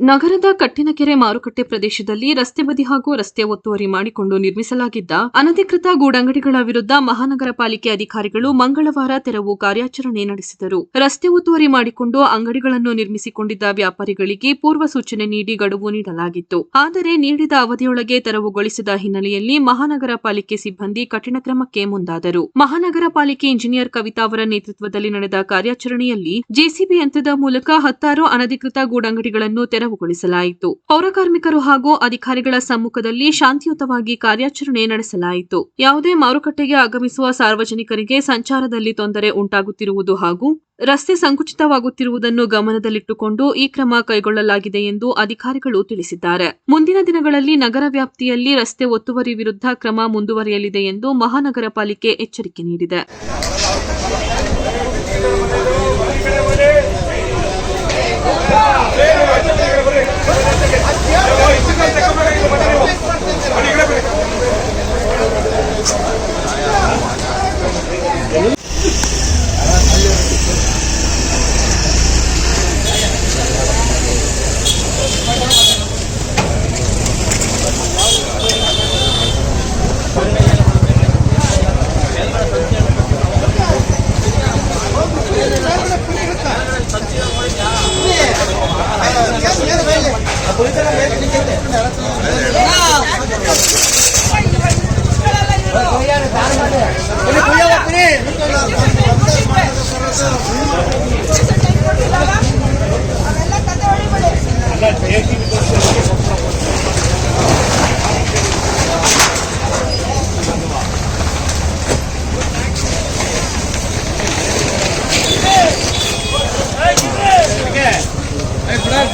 ನಗರದ ಕಟ್ಟಿನಕೆರೆ ಮಾರುಕಟ್ಟೆ ಪ್ರದೇಶದಲ್ಲಿ ರಸ್ತೆ ಬದಿ ಹಾಗೂ ರಸ್ತೆ ಒತ್ತುವರಿ ಮಾಡಿಕೊಂಡು ನಿರ್ಮಿಸಲಾಗಿದ್ದ ಅನಧಿಕೃತ ಗೂಡಂಗಡಿಗಳ ವಿರುದ್ಧ ಮಹಾನಗರ ಪಾಲಿಕೆ ಅಧಿಕಾರಿಗಳು ಮಂಗಳವಾರ ತೆರವು ಕಾರ್ಯಾಚರಣೆ ನಡೆಸಿದರು. ರಸ್ತೆ ಒತ್ತುವರಿ ಮಾಡಿಕೊಂಡು ಅಂಗಡಿಗಳನ್ನು ನಿರ್ಮಿಸಿಕೊಂಡಿದ್ದ ವ್ಯಾಪಾರಿಗಳಿಗೆ ಪೂರ್ವ ಸೂಚನೆ ನೀಡಿ ಗಡುವು ನೀಡಲಾಗಿತ್ತು. ಆದರೆ ನೀಡಿದ ಅವಧಿಯೊಳಗೆ ತೆರವುಗೊಳಿಸಿದ ಹಿನ್ನೆಲೆಯಲ್ಲಿ ಮಹಾನಗರ ಪಾಲಿಕೆ ಸಿಬ್ಬಂದಿ ಕಠಿಣ ಕ್ರಮಕ್ಕೆ ಮುಂದಾದರು. ಮಹಾನಗರ ಪಾಲಿಕೆ ಇಂಜಿನಿಯರ್ ಕವಿತಾ ಅವರ ನೇತೃತ್ವದಲ್ಲಿ ನಡೆದ ಕಾರ್ಯಾಚರಣೆಯಲ್ಲಿ ಜೆಸಿಬಿ ಯಂತ್ರದ ಮೂಲಕ ಹತ್ತಾರು ಅನಧಿಕೃತ ಗೂಡಂಗಡಿಗಳನ್ನು ತೆರವುಗೊಳಿಸಲಾಯಿತು ಪೌರಕಾರ್ಮಿಕರು ಹಾಗೂ ಅಧಿಕಾರಿಗಳ ಸಮ್ಮುಖದಲ್ಲಿ ಶಾಂತಿಯುತವಾಗಿ ಕಾರ್ಯಾಚರಣೆ ನಡೆಸಲಾಯಿತು. ಯಾವುದೇ ಮಾರುಕಟ್ಟೆಗೆ ಆಗಮಿಸುವ ಸಾರ್ವಜನಿಕರಿಗೆ ಸಂಚಾರದಲ್ಲಿ ತೊಂದರೆ ಉಂಟಾಗುತ್ತಿರುವುದು ಹಾಗೂ ರಸ್ತೆ ಸಂಕುಚಿತವಾಗುತ್ತಿರುವುದನ್ನು ಗಮನದಲ್ಲಿಟ್ಟುಕೊಂಡು ಈ ಕ್ರಮ ಕೈಗೊಳ್ಳಲಾಗಿದೆ ಎಂದು ಅಧಿಕಾರಿಗಳು ತಿಳಿಸಿದ್ದಾರೆ. ಮುಂದಿನ ದಿನಗಳಲ್ಲಿ ನಗರ ವ್ಯಾಪ್ತಿಯಲ್ಲಿ ರಸ್ತೆ ಒತ್ತುವರಿ ವಿರುದ್ಧ ಕ್ರಮ ಮುಂದುವರಿಯಲಿದೆ ಎಂದು ಮಹಾನಗರ ಪಾಲಿಕೆ ಎಚ್ಚರಿಕೆ ನೀಡಿದೆ.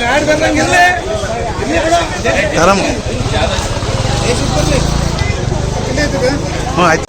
ಗಾಡಿ ಬಂದಂಗಿಲ್ಲ ಆರಾಮ ಹ್ಞೂ ಆಯ್ತು